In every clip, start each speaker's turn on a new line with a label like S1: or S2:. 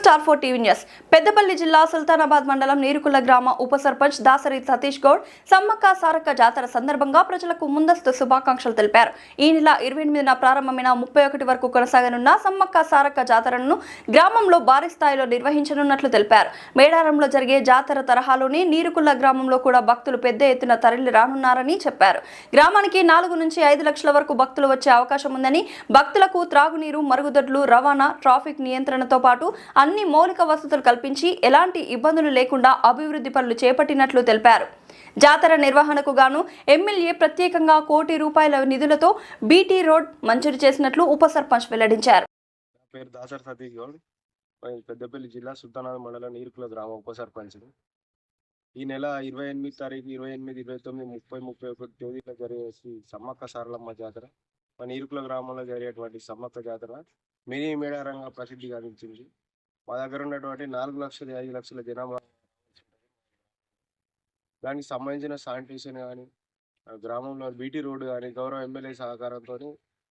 S1: Star four TV news. Peddapalli జిల్లా సుల్తానాబాద్ మండలం నీరుకుల గ్రామ ఉప సర్పంచ్ దాసరి సతీష్ గౌడ్ సమ్మక్క సారక్క జాతర సందర్భంగా ప్రజలకు ముందస్తు శుభాకాంక్షలు తెలిపారు. ఈ నెల ఇరవై ఎనిమిదిన ప్రారంభమైన ముప్పై ఒకటి వరకు కొనసాగనున్న సమ్మక్క సారక్క జాతరను గ్రామంలో భారీ స్థాయిలో నిర్వహించనున్నట్లు తెలిపారు. మేడారంలో జరిగే జాతర తరహాలోనే నీరుకుల్ల గ్రామంలో కూడా భక్తులు పెద్ద ఎత్తున తరలి రానున్నారని చెప్పారు. గ్రామానికి నాలుగు నుంచి ఐదు లక్షల వరకు భక్తులు వచ్చే అవకాశం ఉందని భక్తులకు త్రాగునీరు మరుగుదొడ్లు రవాణా ట్రాఫిక్ నియంత్రణతో పాటు అన్ని మౌలిక వసతులు కల్పించి ఎలాంటి ఇబ్బందులు లేకుండా అభివృద్ధి పనులు చేపట్టినట్లు తెలిపారు. జాతర నిర్వహణకు గాను ఎమ్మెల్యే ప్రత్యేకంగా కోటి రూపాయల నిధులతో బీటీ రోడ్ మంజూరు చేసినట్లు ఉప సర్పంచ్ వెల్లడించారు.
S2: పేరు దాసర్ సతీష్ గౌడ్. పెద్దపల్లి జిల్లా సుల్తానాబాద్ మండలం నీరుకుల గ్రామ ఉప సర్పంచ్ని. ఈ నెల ఇరవై ఎనిమిది తారీఖు ఇరవై ఎనిమిది ఇరవై తొమ్మిది ముప్పై ముప్పై ఒకటి తేదీలో జరిగే సమ్మక్క సారలమ్మ జాతర మన ఇరుకుల గ్రామంలో జరిగేటువంటి సమ్మక్క జాతర మినీ మేడారంగా ప్రసిద్ధి గావించింది మా దగ్గర ఉన్నటువంటి నాలుగు లక్షల ఐదు లక్షల జనాభా దానికి సంబంధించిన శానిటేషన్ కానీ గ్రామంలో బీటీ రోడ్డు కానీ గౌరవ ఎమ్మెల్యే సహకారంతో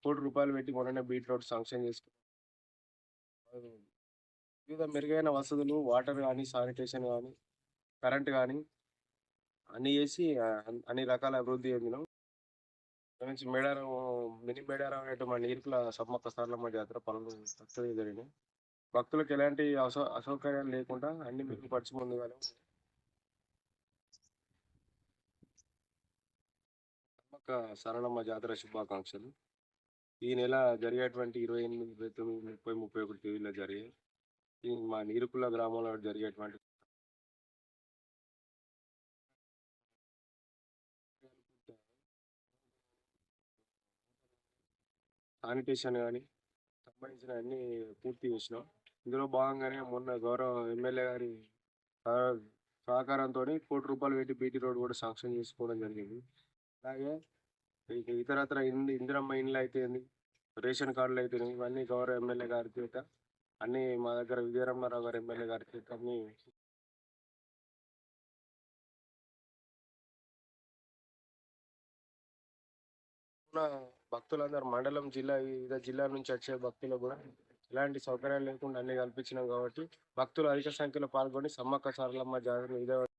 S2: కోటి రూపాయలు పెట్టి మొన్ననే బీటీ రోడ్ శాంక్షన్ చేసుకున్నాం. వివిధ మెరుగైన వసతులు వాటర్ కానీ శానిటేషన్ కానీ కరెంట్ కానీ అన్ని చేసి అన్ని రకాల అభివృద్ధి చెందినాం. నుంచి మేడారం మినీ మేడారం మా నీరుకుల సమ్మక్క మా జాతర పనులు సక్సెస్ జరిగినాయి. భక్తులకు ఎలాంటి అసౌ అసౌకర్యాలు లేకుండా అన్ని మెరుగుపరిచి ముందుగానే సమ్మక్క సారలమ్మ జాతర శుభాకాంక్షలు. ఈ నెల జరిగేటువంటి ఇరవై ఎనిమిది ఇరవై తొమ్మిది ముప్పై ముప్పై ఒకటి తేదీలో జరిగే మా నీరుకుల గ్రామంలో జరిగేటువంటి శానిటేషన్ కానీ సంబంధించిన అన్ని పూర్తి చేసినాం. ఇందులో భాగంగానే మొన్న గౌరవ ఎమ్మెల్యే గారి సహకారంతో కోటి రూపాయలు పెట్టి బీటీ రోడ్ కూడా శాంక్షన్ చేసుకోవడం జరిగింది. అలాగే ఇతరత్ర ఇంది ఇందిరమ్మ ఇండ్లు అయితే రేషన్ కార్డులు అయితే ఇవన్నీ గౌరవ ఎమ్మెల్యే గారి చేత అన్నీ మా దగ్గర విజయరామారావు గారు ఎమ్మెల్యే గారి చేత అన్ని ఉన్న భక్తులందరూ మండలం జిల్లా వివిధ జిల్లాల నుంచి వచ్చే భక్తులు కూడా ఎలాంటి సౌకర్యాలు లేకుండా అన్ని కల్పించినాం కాబట్టి భక్తులు అధిక సంఖ్యలో పాల్గొని సమ్మక్క సారలమ్మ జాతర విజయవాడ